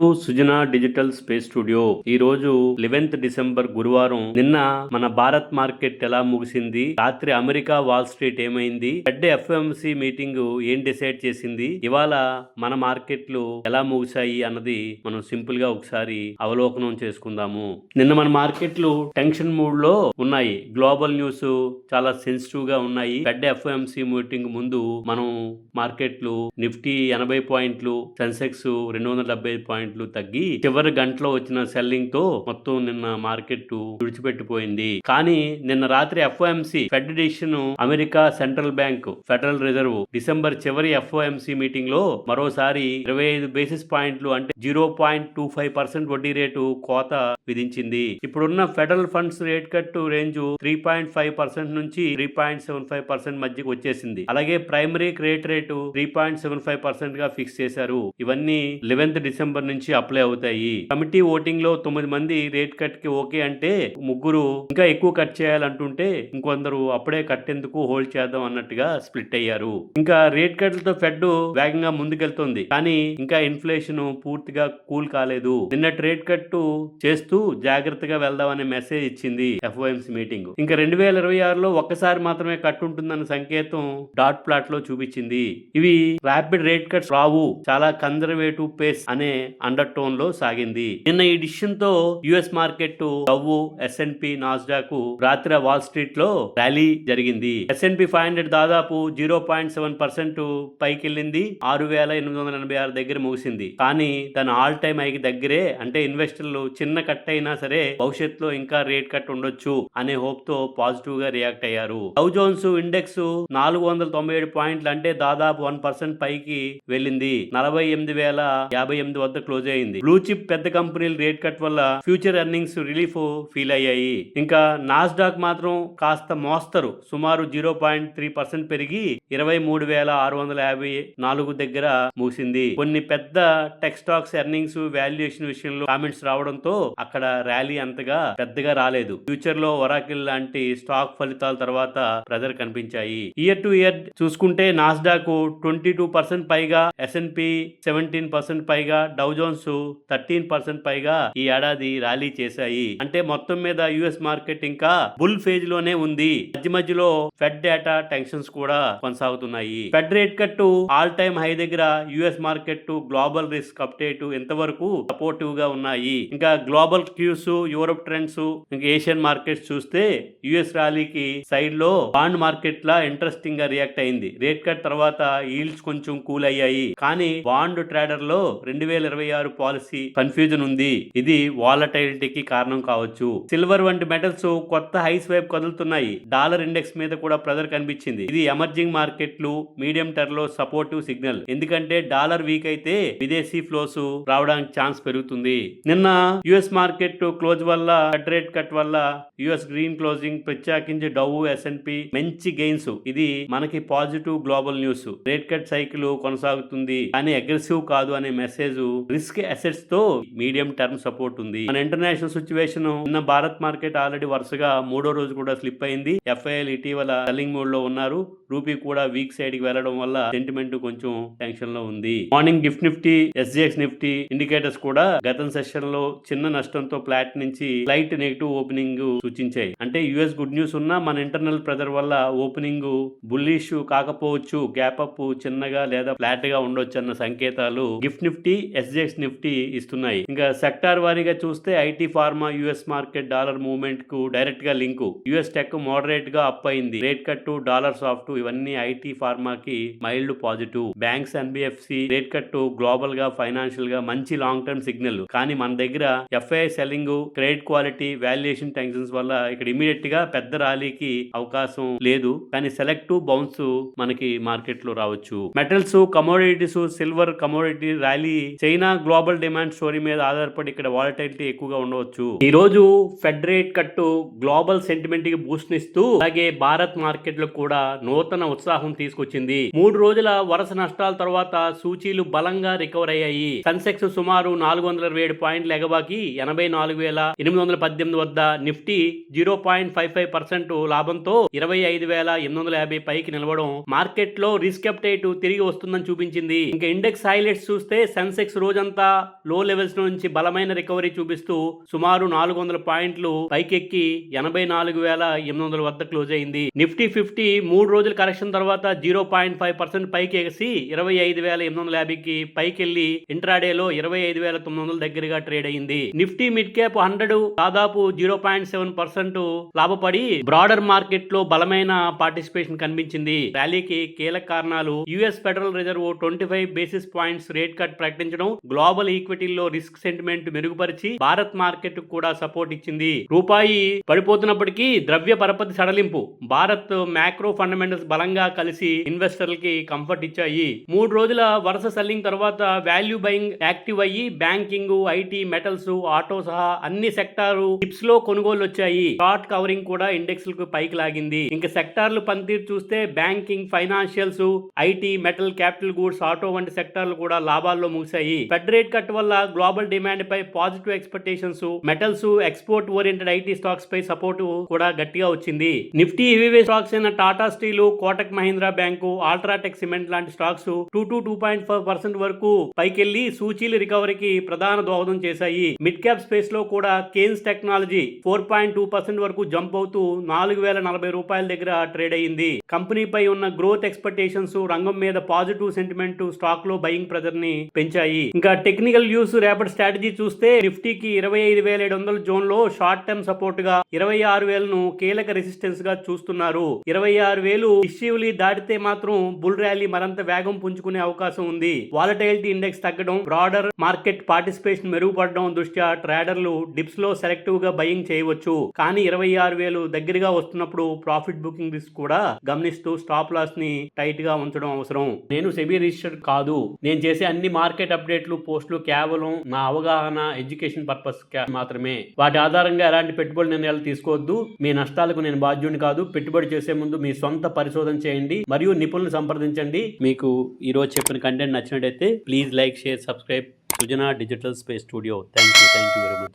Sujana Sujana digital space studio. ఈ రోజు eleventh December గురువారం నిన్న మన భారత్ మార్కెట్ ఎలా ముగిసింది? రాత్రి అమెరికా వాల్ స్ట్రీట్ ఏమైంది? పెద్ద ఎఫ్ఎంసి మీటింగ్ ఏం డిసైడ్ చేసింది? ఇవాళ మన మార్కెట్లు ఎలా ముగిశాయి అన్నది మనం సింపుల్గా ఒకసారి అవలోకనం చేసుకుందాము. నిన్న మన మార్కెట్లు టెన్షన్ మూడ్లో ఉన్నాయి. గ్లోబల్ న్యూస్ చాలా సెన్సిటివ్గా ఉన్నాయి. పెద్ద ఎఫ్ఎంసి మీటింగ్ ముందు మనం మార్కెట్లు నిఫ్టీ ఎనభై పాయింట్లు సెన్సెక్స్ రెండు వందల డెబ్బై పాయింట్లు తగ్గి చివరి గంటలో వచ్చిన సెల్లింగ్తో మొత్తం నిన్న మార్కెట్ విడిచిపెట్టిపోయింది కానీ నిన్న రాత్రి FOMC fed decision America central bank federal reserve December చివరి ఎఫ్ఓఎంసి మీటింగ్లో మరోసారి ఇరవై ఐదు బేసిస్ పాయింట్లు అంటే zero point two five percent వడ్డీ రేటు కోత విధించింది. ఇప్పుడున్న federal funds rate cut range three point five percent నుంచి three point seven five percent మధ్యకి వచ్చేసింది. అలాగే primary credit rate three point seven five పర్సెంట్గా ఫిక్స్ చేశారు. ఇవన్నీ లెవెన్త్ డిసెంబర్ నుంచి అప్లై అవుతాయి. కమిటీ ఓటింగ్లో తొమ్మిది మంది రేట్ కట్కి ఓకే అంటే ముగ్గురు ఇంకా ఎక్కువ కట్ చేయాలంటుంటే ఇంకొందరు అప్పుడే కట్టేందుకు హోల్డ్ చేద్దాం అన్నట్టుగా స్ప్లిట్ అయ్యారు. ఇంకా రేట్ కట్లతో ఫెడ్ వేగంగా ముందుకెళ్తుంది. కానీ ఇంకా ఇన్ఫ్లేషన్ పూర్తిగా కూల్ కాలేదు. నిన్న రేట్ కట్ చేస్తూ జాగ్రత్తగా వెళ్దామనే మెసేజ్ ఇచ్చింది ఎఫ్ఓఎంసీ మీటింగ్ ఇంకా రెండు వేల ఇరవై ఆరులో ఒక్కసారి మాత్రమే కట్టుంటుందన్న సంకేతం డాట్ ప్లాట్లో చూపించింది. ఇవి ర్యాపిడ్ రేట్ కట్స్ రావు. చాలా కన్జర్వేటివ్ పేస్ అనే అండర్ టోన్లో సాగింది. నిన్న ఈ డిసిషన్తో US market Dow S and P Nasdaq రాత్రి వాల్ స్ట్రీట్లో ర్యాలీ జరిగింది. S and P five hundred దాదాపు జీరో పాయింట్ సెవెన్ పర్సెంట్ పైకి వెళ్ళింది ఆరు వేల ఎనిమిది వందల ఎనభై ఆరు దగ్గర ముగిసింది. కానీ తన ఆల్ టైమ్ హైకి దగ్గరే అంటే ఇన్వెస్టర్లు చిన్న కట్ అయినా సరే భవిష్యత్తులో ఇంకా రేట్ కట్ ఉండొచ్చు అనే హోప్తో పాజిటివ్గా రియాక్ట్ అయ్యారు. డౌ జోన్స్ ఇండెక్స్ నాలుగు వందల తొంభై ఏడు పాయింట్లు అంటే దాదాపు వన్ పర్సెంట్ పైకి వెళ్ళింది. నలభై ఎనిమిది వేల యాభై ఎనిమిది వద్ద క్లోజ్ అయింది. బ్లూ చిప్ పెద్ద కంపెనీలు రేట్ కట్ వల్ల ఫ్యూచర్ ఎర్నింగ్స్ రిలీఫ్ ఫీల్ అయ్యాయి. ఇంకా నాస్డాక్ మాత్రం కాస్త మోస్తరు. సుమారు జీరో పాయింట్ త్రీ పర్సెంట్ పెరిగి ఇరవై మూడు వేల ఆరు వందల యాభై నాలుగు దగ్గర ముగిసింది. కొన్ని పెద్ద టెక్ స్టాక్స్ ఎర్నింగ్స్ వాల్యుయేషన్ విషయంలో కామెంట్స్ రావడంతో అక్కడ ర్యాలీ అంతగా పెద్దగా రాలేదు. ఫ్యూచర్లో ఒరాకిల్ లాంటి స్టాక్ ఫలితాల తర్వాత ప్రెజర్ కనిపించాయి. ఇయర్ టు ఇయర్ చూసుకుంటే నాస్డాక్ ట్వంటీ టూ పర్సెంట్ పైగా ఎస్ఎన్పి సెవెంటీన్ పర్సెంట్ పైగా డౌజో జోన్స్ థర్టీన్ పర్సెంట్ పైగా ఈ ఏడాది ర్యాలీ చేశాయి. అంటే మొత్తం మీద యుఎస్ మార్కెట్ ఇంకా బుల్ ఫేజ్లోనే ఉంది. మధ్య మధ్యలో ఫెడ్ డేటా టెన్షన్స్ కూడా కొనసాగుతున్నాయి. Fed rate cut all time high దగ్గర US market global risk update ఎంతవరకు సపోర్టివ్గా ఉన్నాయి. ఇంకా గ్లోబల్ క్యూస్ యూరోప్ ట్రెండ్స్ ఇంకా ఏషియన్ మార్కెట్స్ చూస్తే యుఎస్ ర్యాలీకి సైడ్లో బాండ్ మార్కెట్లా ఇంట్రెస్టింగ్గా రియాక్ట్ అయింది. రేట్ కట్ తర్వాత ఈల్డ్స్ కొంచెం కూల్ అయ్యాయి. కానీ బాండ్ ట్రేడర్లో రెండు వేల ఇరవై ఆరు పాలసీ కన్ఫ్యూజన్ ఉంది. ఇది వాలటైలిటీకి కారణం కావచ్చు. సిల్వర్ వంటి మెటల్స్ కొత్త హైస్ వైపు కదులుతున్నాయి. డాలర్ ఇండెక్స్ మీద కూడా ప్రెజర్ కనిపించింది. ఇది ఎమర్జింగ్ మార్కెట్లు మీడియం టర్మ్లో సపోర్టివ్ సిగ్నల్. ఎందుకంటే డాలర్ వీక్ అయితే విదేశీ ఫ్లోస్ రావడానికి ఛాన్స్ పెరుగుతుంది. నిన్న యుఎస్ మార్కెట్ క్లోజ్ వల్ల కట్ రేట్ కట్ వల్ల యుఎస్ గ్రీన్ క్లోజింగ్ ప్రత్యేకించి డౌ ఎస్ఎన్పి మంచి గెయిన్స్. ఇది మనకి positive global news. Rate cut cycle కొనసాగుతుంది. కానీ అగ్రెసివ్ కాదు అనే మెసేజ్ రిస్క్ అసెట్స్తో మీడియం టర్మ్ సపోర్ట్ ఉంది. మన ఇంటర్నేషనల్ సిచ్యువేషన్ నిన్న భారత్ మార్కెట్ ఆల్రెడీ వరుసగా మూడో రోజు కూడా స్లిప్ అయింది. ఎఫ్ఐఎల్ ఇటీవల సెల్లింగ్ మోడ్లో ఉన్నారు. రూపీ కూడా వీక్ సైడ్కి వెళ్ళడం వల్ల సెంటిమెంట్ కొంచెం టెన్షన్లో ఉంది. Morning Gift Nifty SGX Nifty indicators కూడా గత సెషన్లో చిన్న నష్టంతో ఫ్లాట్ నుంచి లైట్ నెగిటివ్ ఓపెనింగ్ సూచించాయి. అంటే యుఎస్ గుడ్ న్యూస్ ఉన్నా మన ఇంటర్నల్ ప్రెజర్ వల్ల ఓపెనింగ్ బుల్లిష్ కాకపోవచ్చు గ్యాప్ అప్ చిన్నగా లేదా ఫ్లాట్గా ఉండొచ్చు అన్న సంకేతాలు గిఫ్ట్ నిఫ్టీ ఎస్జిఎక్స్ నిఫ్టీ ఇస్తున్నాయి. ఇంకా సెక్టార్ వారీగా చూస్తే IT pharma US market dollar మూవ్మెంట్కు డైరెక్ట్గా లింక్. యుఎస్ టెక్ మోడరేట్గా అప్ అయింది. రేట్ కట్ డాలర్ సాఫ్ట్ ఇవన్నీ IT ఫార్మాకి mild positive. Banks NBFC rate cut గ్లోబల్గా ఫైనాన్షియల్గా మంచి లాంగ్ టర్మ్ సిగ్నల్. కానీ మన దగ్గర FI selling credit quality valuation tensions వల్ల ఇక్కడ ఇమీడియట్గా పెద్ద ర్యాలీకి అవకాశం లేదు. కానీ సెలెక్టివ్ బౌన్స్ మనకి మార్కెట్లో రావచ్చు. Metals commodities silver commodity rally China global demand story మీద ఆధారపడి ఇక్కడ వాలటైలిటీ ఎక్కువగా ఉండవచ్చు. ఈ రోజు ఫెడ్ రేట్ కట్టు గ్లోబల్ సెంటిమెంట్కి బూస్ట్ ఇస్తూ అలాగే భారత్ మార్కెట్లో కూడా నూతన నూతన ఉత్సాహం తీసుకొచ్చింది. మూడు రోజుల వరుస నష్టాల తర్వాత సూచీలు బలంగా రికవర్ అయ్యాయి. సెన్సెక్స్ సుమారు నాలుగు వందల ఇరవై ఏడు పాయింట్లు ఎగబాకి ఎనభై నాలుగు వేల ఎనిమిది వందల పద్దెనిమిది వద్ద Nifty zero point five five percent లాభంతో ఇరవై ఐదు వేల ఎనిమిది వందల యాభై పైకి నిలవడం మార్కెట్లో రిస్క్ అప్టైట్ తిరిగి వస్తుందని చూపించింది. ఇంకా ఇండెక్స్ హైలైట్స్ చూస్తే సెన్సెక్స్ రోజంతా లో లెవెల్స్ నుంచి బలమైన రికవరీ చూపిస్తూ సుమారు నాలుగు వందల పాయింట్లు పైకెక్కి ఎనభై నాలుగు వేల ఎనిమిది వందల వద్ద క్లోజ్ అయింది. నిఫ్టీ ఫిఫ్టీ మూడు రోజుల కరెక్షన్ తర్వాత జీరో పాయింట్ ఫైవ్ పర్సెంట్ పైకి ఎగసి ఇరవై ఐదు వేల ఎనిమిది వందల యాభైకి పైకి వెళ్ళి ఇంట్రాడేలో ఇరవై ఐదు వేల తొమ్మిది వందల దగ్గరగా ట్రేడ్ అయింది. నిఫ్టీ మిడ్ క్యాప్ హండ్రెడ్ దాదాపు జీరో పాయింట్ సెవెన్ పర్సెంట్ లాభపడి బ్రాడర్ మార్కెట్లో బలమైన పార్టిసిపేషన్ కనిపించింది. ర్యాలీకి కీలక కారణాలు US Federal Reserve twenty five basis points rate cut ప్రకటించడం గ్లోబల్ ఈక్విటీల్లో రిస్క్ సెంటిమెంట్ మెరుగుపరిచి భారత్ మార్కెట్ కూడా సపోర్ట్ ఇచ్చింది. రూపాయి పడిపోతున్నప్పటికీ ద్రవ్య పరపతి సడలింపు భారత్ మ్యాక్రో ఫండమెంటల్స్ బలంగా కలిసి ఇన్వెస్టర్లకి కంఫర్ట్ ఇచ్చాయి. మూడు రోజుల వరుస సెల్లింగ్ తర్వాత వాల్యూ బయింగ్ యాక్టివ్ అయ్యి బ్యాంకింగ్ ఐటీ మెటల్స్ ఆటో సహా అన్ని సెక్టారు టిప్స్లో కొనుగోలు వచ్చాయి షార్ట్ కవరింగ్ కూడా ఇండెక్స్లకు పైకి లాగింది. ఇంకా సెక్టార్లు పనితీరు చూస్తే banking financials IT metal capital goods auto వంటి సెక్టార్లు కూడా లాభాల్లో ముగిశాయి. ఫెడ్ రేట్ కట్ వల్ల global demand pi positive expectations metals export oriented IT stocks pi support కూడా గట్టిగా వచ్చింది. నిఫ్టీ హెవీవే స్టాక్స్ అయిన Tata steel Kotak Mahindra bank UltraTech cement లాంటి stocks two to two point five percent వరకు పైకెళ్ళి సూచీలు రికవరీకి ప్రధాన దోహదం చేశాయి. మిడ్ క్యాప్ స్పేస్లో కూడా Kaynes technology four point two percent వరకు జంప్ అవుతూ నాలుగు వేల నలభై రూపాయల దగ్గర ట్రేడ్ అయింది. కంపెనీపై ఉన్న గ్రోత్ ఎక్స్పెక్టేషన్స్ రంగం మీద పాజిటివ్ సెంటిమెంట్ స్టాక్లో బయింగ్ ప్రెజర్ని పెంచాయి. ఇంకా టెక్నికల్ వ్యూస్ రేపటి స్ట్రాటజీ చూస్తే నిఫ్టీకి ఇరవై ఐదు వేల ఏడు వందల జోన్లో షార్ట్ టర్మ్ సపోర్ట్గా ఇరవై ఆరు వేలను కీలక రెసిస్టెన్స్గా చూస్తున్నారు. ఇరవై ఆరు వేలు ఇష్యూలీ దాటితే మాత్రం బుల్ ర్యాలీ మరింత వేగం పుంజుకునే అవకాశం ఉంది. వాలటైలిటీ ఇండెక్స్ తగ్గడం బ్రాడర్ మార్కెట్ పార్టిసిపేషన్ మెరుగుపడడం దృష్ట్యా ట్రేడర్లు డిప్స్లో సెలెక్టివ్గా బయింగ్ చేయవచ్చు. కానీ ఇరవై ఆరు వేలు దగ్గరగా వస్తున్నప్పుడు ప్రాఫిట్ బుకింగ్ రిస్క్ కూడా గమనిస్తూ స్టాప్ లాస్ని టైట్గా ఉంచడం అవసరం. నేను సెబీ రిజిస్టర్డ్ కాదు. నేను చేసే అన్ని మార్కెట్ అప్డేట్లు పోస్టులు కేవలం నా అవగాహన ఎడ్యుకేషన్ పర్పస్ మాత్రమే. వాటి ఆధారంగా ఎలాంటి పెట్టుబడి నిర్ణయాలు తీసుకోవద్దు. మీ నష్టాలకు నేను బాధ్యుని కాదు. పెట్టుబడి చేసే ముందు మీ సొంత పరిశోధన చేయండి మరియు నిపుణులను సంప్రదించండి. మీకు ఈరోజు చెప్పిన కంటెంట్ నచ్చినట్టయితే please like share subscribe Sujana digital space studio thank you thank you very much